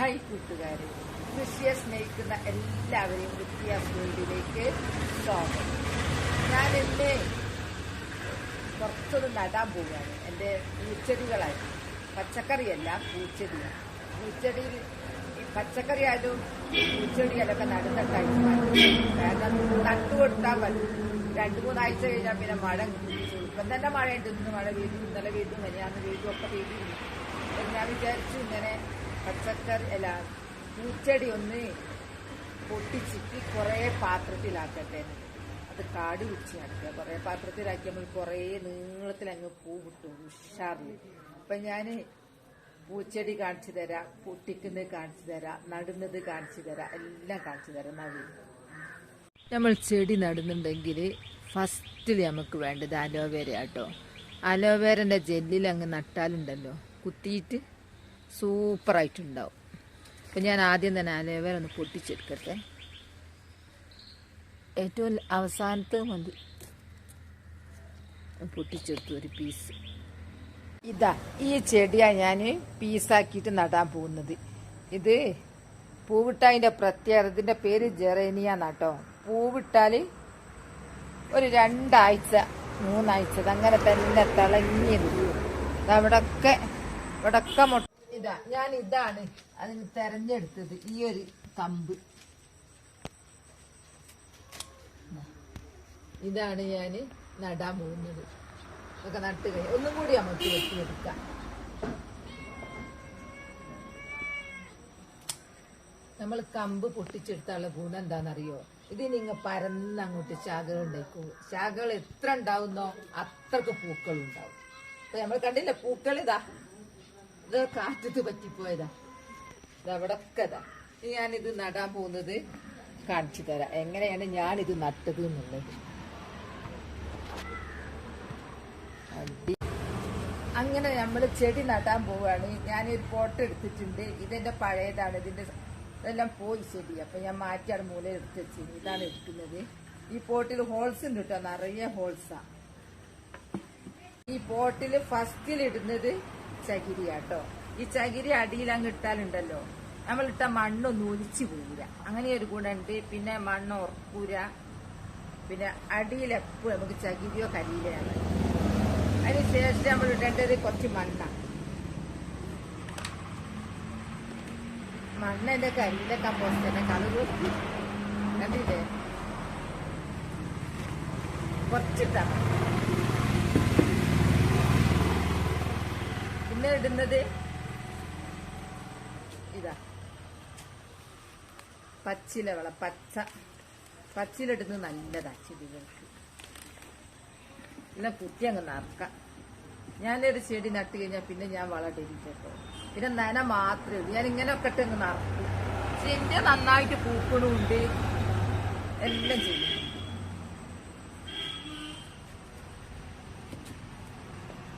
Hi കൂട്ടുകാരെ കൃഷിയെ സ്നേഹിക്കുന്ന എല്ലാവരെയും വിദ്യാസ് വേൾഡിലേക്ക് സ്വാഗതം. ഞാൻ എന്നെ കുറച്ചൊന്ന് നടാൻ പോവുകയാണ്. എന്റെ പൂച്ചെടികളായി. പച്ചക്കറിയല്ല പൂച്ചെടിയാണ് പൂച്ചെടിയിൽ ഈ പച്ചക്കറി ആയാലും പൂച്ചെടികളൊക്കെ നടന്നിട്ടായിരുന്നു കാരണം നട്ടു കൊടുത്താൽ മതി. രണ്ടു മൂന്നാഴ്ച കഴിഞ്ഞാൽ പിന്നെ മഴ ഇപ്പം തന്നെ മഴയുണ്ട്. ഇന്ന് മഴ പെയ്തു. ഇന്നലെ പെയ്തു. മെനിയാന്ന് പെയ്തു. ഒക്കെ പെയ്തിരുന്നു ഞാൻ വിചാരിച്ചു ഇങ്ങനെ പച്ചക്കറി അല്ല പൂച്ചെടി ഒന്ന് പൊട്ടിച്ചിട്ട് കുറേ പാത്രത്തിലാക്കട്ടെ. അത് കാട് പിടിച്ച് നടക്കുക കുറേ പാത്രത്തിലാക്കി നമ്മൾ കുറേ നീളത്തിൽ അങ്ങ് പൂ കിട്ടും ഉഷാറിൽ അപ്പൊ ഞാൻ പൂച്ചെടി കാണിച്ചു തരാം പൊട്ടിക്കുന്നത് കാണിച്ചു തരാം നടുന്നത് കാണിച്ചു തരാം എല്ലാം കാണിച്ചു തരാം. നവീൻ നമ്മൾ ചെടി നടുന്നുണ്ടെങ്കിൽ ഫസ്റ്റിൽ നമുക്ക് വേണ്ടത് അലോവേര കേട്ടോ അലോവേരന്റെ ജെല്ലിൽ അങ്ങ് നട്ടാലുണ്ടല്ലോ കുത്തിയിട്ട് സൂപ്പറായിട്ടുണ്ടാവും. അപ്പം ഞാൻ ആദ്യം തന്നെ അലോവേര ഒന്ന് പൊട്ടിച്ചെടുക്കട്ടെ. ഏറ്റവും അവസാനത്തെ മതി. പൊട്ടിച്ചെടുത്തു ഒരു പീസ് ഇതാ ഈ ചെടിയാണ് ഞാൻ പീസാക്കിയിട്ട് നടാൻ പോകുന്നത്. ഇത് പൂവിട്ടതിന്റെ പ്രത്യേകത ഇതിന്റെ പേര് ജെറേനിയ നട്ടോ പൂവിട്ടാൽ ഒരു രണ്ടാഴ്ച മൂന്നാഴ്ച അങ്ങനെ തന്നെ തിളങ്ങി നിൽക്കും. അവിടൊക്കെ ഇവിടൊക്കെ ഇതാ ഞാൻ ഇതാണ് അതിന് തെരഞ്ഞെടുത്തത് ഈ ഒരു കമ്പ്. ഇതാണ് ഞാൻ നടാൻ പോകുന്നത് ഒക്കെ നട്ട് ഒന്നും കൂടി നമുക്ക് വെട്ടിയെടുക്കാം നമ്മൾ കമ്പ് പൊട്ടിച്ചെടുത്താലുള്ള ഗുണം എന്താണെന്നറിയോ? ഇത് നിങ്ങൾ പരന്ന് അങ്ങോട്ട് ശാഖകൾ ഉണ്ടായിക്കോളൂ ശാഖകൾ എത്ര ഉണ്ടാവുന്നോ അത്രയ്ക്ക് പൂക്കളുണ്ടാവും. അപ്പൊ നമ്മൾ കണ്ടില്ല പൂക്കൾ ഇതാ? ഇത് കാറ്റത്ത് പറ്റിപ്പോയതാ. ഇതവിടക്കതാ ഞാനിത് നടാൻ പോകുന്നത് കാണിച്ചു തരാം. എങ്ങനെയാണ് ഞാനിത് നട്ടത് എന്നുള്ളത്. അങ്ങനെ നമ്മൾ ചെടി നടാൻ പോവുകയാണ്. ഞാനൊരു ഫോട്ടോ എടുത്തിട്ടുണ്ട്. ഇതെന്റെ പഴയതാണ്. ഇതിന്റെ ഇതെല്ലാം പോയി ചെടി അപ്പൊ ഞാൻ മാറ്റിയാണ് മൂല എടുത്ത് വെച്ചത് ഇതാണ് എടുക്കുന്നത്. ഈ പോട്ടിൽ ഹോൾസ് ഉണ്ട് കേട്ടോ. നിറയെ ഹോൾസാ. ഈ പോട്ടിൽ ഫസ്റ്റിൽ ഇടുന്നത് ചകിരിയാട്ടോ. ഈ ചകിരി അടിയിൽ അങ്ങ് ഇട്ടാലുണ്ടല്ലോ. നമ്മളിട്ട മണ്ണൊന്നും ഒലിച്ചു പോകില്ല അങ്ങനെ ഒരു ഗുണമുണ്ട്. പിന്നെ മണ്ണ് ഉറക്കൂല. പിന്നെ അടിയിലെപ്പോ നമുക്ക് ചകിരിയോ കരിയിലാണ് അതിന് ശേഷം നമ്മൾ ഇടേണ്ടത് കുറച്ച് മണ്ണ. മണ്ണ് എന്റെ കരിയിലെ കമ്പോസ്റ്റ് തന്നെ. കളറ് കണ്ടില്ലേ? കുറച്ചിട്ടാ പിന്നെ ഇടുന്നത്? ഇതാ. പച്ചില വള പച്ച. പച്ചിലിടുന്നത് നല്ലതാ ചെടികൾക്ക്. എല്ലാം കുത്തി അങ്ങ് നറക്കാം. ഞാനൊരു ചെടി നട്ട് കഴിഞ്ഞാൽ പിന്നെ ഞാൻ വളടില്ല കേട്ടോ പിന്നെ നന മാത്രമേ ഉള്ളൂ. ഞാൻ ഇങ്ങനെ ഒക്കെ അങ്ങ് നറക്കും. എന്റെ നന്നായിട്ട് പൂക്കണമുണ്ട് എല്ലാം ചെയ്യും.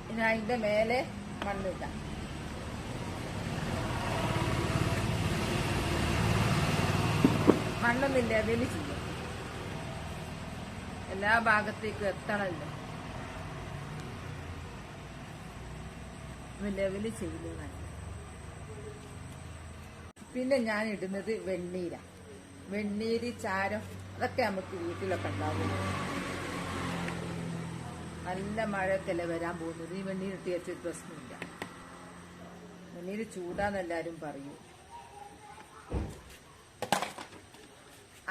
പിന്നെ അതിന്റെ മേലെ മണ്ണിടാം. മണ്ണൊന്നും ലെവൽ ചെയ്യും എല്ലാ ഭാഗത്തേക്കും എത്തണമല്ലോ ലെവൽ ചെയ്യുന്നതാണ്. പിന്നെ ഞാൻ ഇടുന്നത് വെണ്ണീര. വെണ്ണീര് ചാരം അതൊക്കെ നമുക്ക് വീട്ടിലൊക്കെ ഉണ്ടാവും നല്ല മഴക്കല്ലേ വരാൻ പോകുന്നത്? ഈ വെണ്ണീരിട്ട് വെച്ച പ്രശ്നമില്ല. വെണ്ണീര് ചൂടാന്ന് എല്ലാരും പറയും.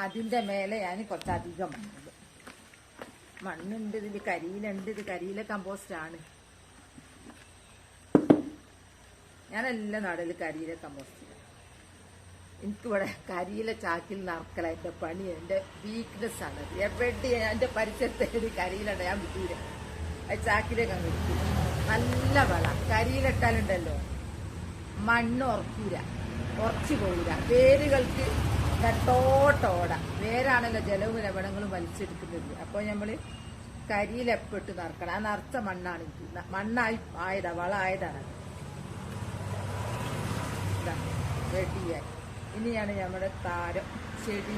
അതിന്റെ മേലെ ഞാൻ കുറച്ചധികം മണ്ണത് മണ്ണുണ്ട് ഇതിൽ കരിയിലുണ്ട് ഇത് കരിയില ആണ് ഞാനെല്ലാം നാടിൽ കരിയില കമ്പോസ്റ്റ്. എനിക്കിവിടെ കരിയില ചാക്കിൽ നടക്കല എന്റെ പണി എന്റെ വീക്ക്നെസ് ആണ്. എവിടെ എന്റെ പരിസരത്ത് കരിയിലുണ്ട്? ഞാൻ വിട്ടൂല. അത് ചാക്കിലേക്ക് ഇട്ടു നല്ല വള. കരിയിലിട്ടാലുണ്ടല്ലോ. മണ്ണ് ഉറക്കൂല. ഉറച്ചു പോയില്ല വേരുകൾക്ക് തട്ടോട്ടോട വേരാണല്ലോ ജലവും ലവണങ്ങളും വലിച്ചെടുക്കുന്നത്. അപ്പോൾ നമ്മൾ കരിയിലെപ്പിട്ട് നറക്കണം. ആ നറച്ച മണ്ണാണ് മണ്ണായി ആയതാ വള ആയതാണ് ഇതാ റെഡിയായി. ഇനിയാണ് നമ്മുടെ താരം ചെടി.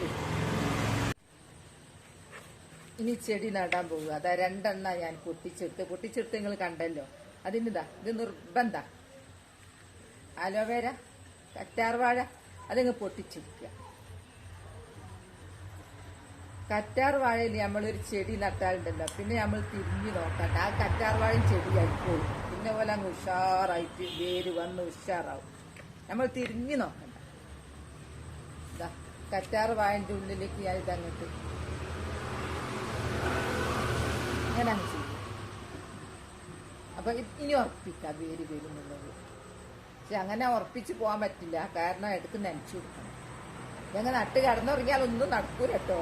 ഇനി ചെടി നടാൻ പോവുക അതാ രണ്ടെണ്ണ ഞാൻ പൊട്ടിച്ചെടുത്ത്. പൊട്ടിച്ചെടുത്ത് നിങ്ങൾ കണ്ടല്ലോ. അതിനിതാ ഇത് നിർബന്ധ. അലോവേര കറ്റാർവാഴ അതിങ്ങ് പൊട്ടിച്ചെടുക്കുക കറ്റാർവാഴയിൽ നമ്മളൊരു ചെടി നട്ടാലുണ്ടല്ലോ പിന്നെ നമ്മൾ തിരിഞ്ഞു നോക്കണ്ട. ആ കറ്റാർവാഴയും ചെടിയായിപ്പോയി. പിന്നെ പോലെ അങ്ങ് ഉഷാറായിട്ട് വേര് വന്ന് ഉഷാറാവും. നമ്മൾ തിരിഞ്ഞു നോക്കണ്ട. ഇതാ കറ്റാർവാഴന്റെ ഉള്ളിലേക്ക് ഞാൻ ഇതങ്ങോട്ട് ഇങ്ങനെ അങ്ങനെ ചെയ്യും അപ്പൊ ഇനി ഉറപ്പിക്കാം വേര് വരുന്നുള്ളത് പക്ഷെ അങ്ങനെ ഉറപ്പിച്ച് പോകാൻ പറ്റില്ല. കാരണം എടുത്ത് നനച്ചു കൊടുക്കണം. ഞങ്ങൾ നട്ട് കടന്നുറങ്ങിയാൽ ഒന്നും നടക്കൂല കേട്ടോ.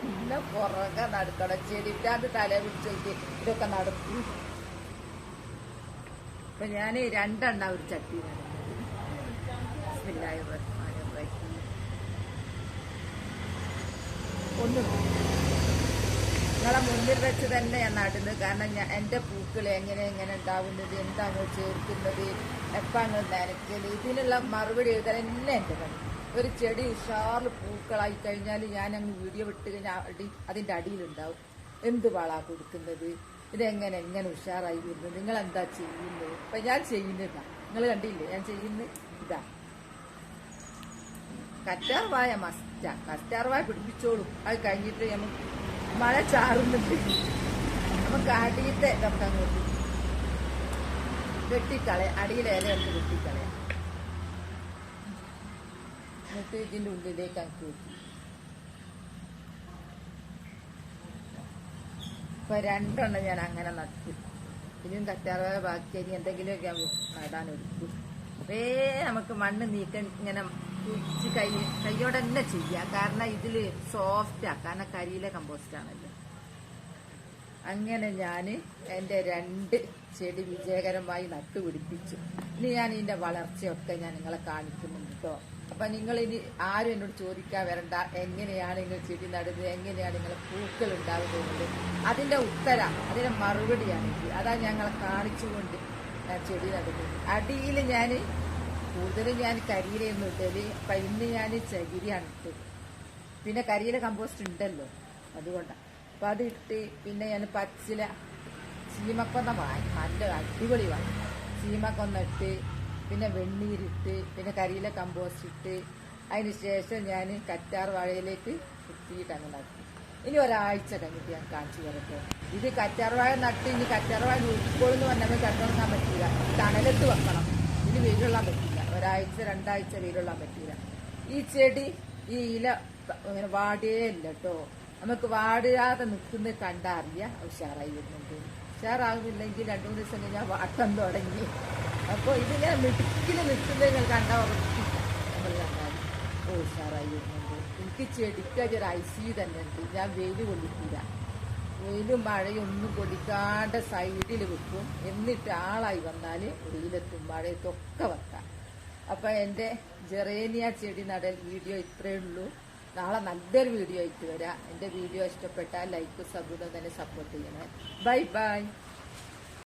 പിന്നെ പുറകെ നടക്കണം. ചെടിക്കാണ്ട് തല പിടിച്ചു ഇതൊക്കെ നടക്കും അപ്പൊ ഞാൻ രണ്ടെണ്ണ ഒരു ചട്ടി നടന്നത്. ഒന്നും നിങ്ങളെ മുന്നിൽ വെച്ച് തന്നെ ഞാൻ നടുന്നത് കാരണം ഞാൻ എന്റെ പൂക്കൾ എങ്ങനെ എങ്ങനെ ഉണ്ടാവുന്നത് എന്താണ് ചേർക്കുന്നത് എപ്പാണ് നനയ്ക്കൽ ഇതിനുള്ള മറുപടി എഴുതാൻ എല്ലാം എന്റെ പണി ഒരു ചെടി ഉഷാറിൽ പൂക്കളായി കഴിഞ്ഞാൽ ഞാൻ അങ്ങ് വീഡിയോ വിട്ട് കഴിഞ്ഞാൽ അടി അതിന്റെ അടിയിലുണ്ടാവും. എന്ത് വളാ കൊടുക്കുന്നത്? ഇതെങ്ങനെ എങ്ങനെ ഉഷാറായി വരുന്നത്? നിങ്ങൾ എന്താ ചെയ്യുന്നത്? ഇപ്പം ഞാൻ ചെയ്യുന്നതാ നിങ്ങൾ കണ്ടില്ലേ? ഞാൻ ചെയ്യുന്നത് ഇതാ. കറ്റാർവായ മസ്റ്റാ. കറ്റാർവായ പിടിപ്പിച്ചോളും. അത് കഴിഞ്ഞിട്ട് നമുക്ക് മഴ ചാറുന്നുണ്ട്. നമുക്ക് അടിയിലത്തെ കപ്പം അങ്ങോട്ട് വെട്ടിക്കളയാം. അടിയിലെ ഇലയൊക്കെ വെട്ടിക്കളയാം. എന്നിട്ട് ഇതിന്റെ ഉള്ളിലേക്ക് അങ്ങ് വെക്കും ഇപ്പൊ രണ്ടെണ്ണം ഞാൻ അങ്ങനെ നട്ടു. ഇനിയും കറ്റാറവായ ബാക്കി ഇനി എന്തെങ്കിലുമൊക്കെ നടാൻ ഒരുക്കും അപ്പേ നമുക്ക് മണ്ണ് നീക്കാൻ ഇങ്ങനെ കുഴിച്ച് കൈ കൈയോടെ തന്നെ ചെയ്യാം. കാരണം ഇതിൽ സോഫ്റ്റാ കാരണം കരിയിലെ കമ്പോസ്റ്റ് ആണല്ലോ. അങ്ങനെ ഞാൻ എന്റെ രണ്ട് ചെടി വിജയകരമായി നട്ടുപിടിപ്പിച്ചു ഇനി ഞാൻ ഇതിന്റെ വളർച്ചയൊക്കെ ഞാൻ നിങ്ങളെ കാണിക്കുന്നുണ്ട് കേട്ടോ. അപ്പൊ നിങ്ങൾ ഇനി ആരും എന്നോട് ചോദിക്കാൻ വരണ്ട. എങ്ങനെയാണ് നിങ്ങൾ ചെടി നടുന്നത്? എങ്ങനെയാണ് നിങ്ങൾ പൂക്കൾ ഉണ്ടാകുന്നത്? അതിന്റെ ഉത്തരം. അതിന്റെ മറുപടിയാണ് ഇത്. അതാ ഞങ്ങളെ കാണിച്ചുകൊണ്ട് ചെടി നടുന്നത്. അടിയിൽ ഞാൻ കൂടുതലും ഞാൻ കരിയിലൊന്നും ഇട്ടൽ അപ്പൊ ഇന്ന് ഞാൻ ചകിരിയാണ് ഇട്ടത് പിന്നെ കരിയില കമ്പോസ്റ്റ് ഉണ്ടല്ലോ അതുകൊണ്ടാണ് അപ്പൊ അത് ഇട്ട് പിന്നെ ഞാൻ പച്ചില ചീമക്കൊന്ന വാങ്ങി നല്ല അടിപൊളി വാങ്ങി. ചീമക്കൊന്ന ഇട്ട് പിന്നെ വെണ്ണീരിട്ട് പിന്നെ കരിയില കമ്പോസ്റ്റ് ഇട്ട് അതിന് ശേഷം ഞാൻ കറ്റാർ വാഴയിലേക്ക് കുത്തിയിട്ട് അങ്ങ് ഇനി ഒരാഴ്ച കഴിഞ്ഞിട്ട് ഞാൻ കാണിച്ചു തരട്ടെ. ഇത് കറ്റാർ വാഴ നട്ട് ഇനി കറ്റാർ വാഴ ഉൾക്കൊള്ളുന്നു പറഞ്ഞാൽ കണ്ടിറങ്ങാൻ പറ്റില്ല. തണലത്ത് വെക്കണം. ഇനി വെയിലുള്ളാൻ പറ്റില്ല ഒരാഴ്ച രണ്ടാഴ്ച വെയിലൊള്ളാൻ പറ്റില്ല ഈ ചെടി ഈ ഇല ഇങ്ങനെ വാടിയേ ഇല്ല കേട്ടോ നമുക്ക് വാടിയാതെ നിൽക്കുന്നത് കണ്ടറിയ ഉഷാറായി വരുന്നുണ്ട്. ഉഷാറാകുന്നില്ലെങ്കിൽ രണ്ടു മൂന്ന് ദിവസം കഴിഞ്ഞാൽ വാട്ടം തുടങ്ങി. അപ്പോൾ ഇതിങ്ങനെ മിടുക്കിൽ നിൽക്കുന്നത് നിങ്ങൾ കണ്ടാൽ ഉറപ്പിക്കാം. നമ്മൾ കണ്ടാൽ ഓ ഉഷാറായി വരുന്നുണ്ട്. എനിക്ക് ചെടിക്ക് ഒരു ഐ സി തന്നെ ഉണ്ട്. ഞാൻ വെയിൽ കൊള്ളിക്കില്ല വെയിലും മഴയും ഒന്നും കൊടിക്കാണ്ട് സൈഡിൽ വെക്കും. എന്നിട്ട് ആളായി വന്നാൽ വെയിലെത്തും മഴയത്തൊക്കെ വെക്കാം. അപ്പൊ എന്റെ ജെറേനിയ ചെടി നടൽ വീഡിയോ ഇത്രയേ ഉള്ളൂ. നാളെ നല്ലൊരു വീഡിയോ ആയിട്ട് വരാം. എന്റെ വീഡിയോ ഇഷ്ടപ്പെട്ടാൽ ലൈക്ക് സബുദം തന്നെ സപ്പോർട്ട് ചെയ്യണേ. Bye bye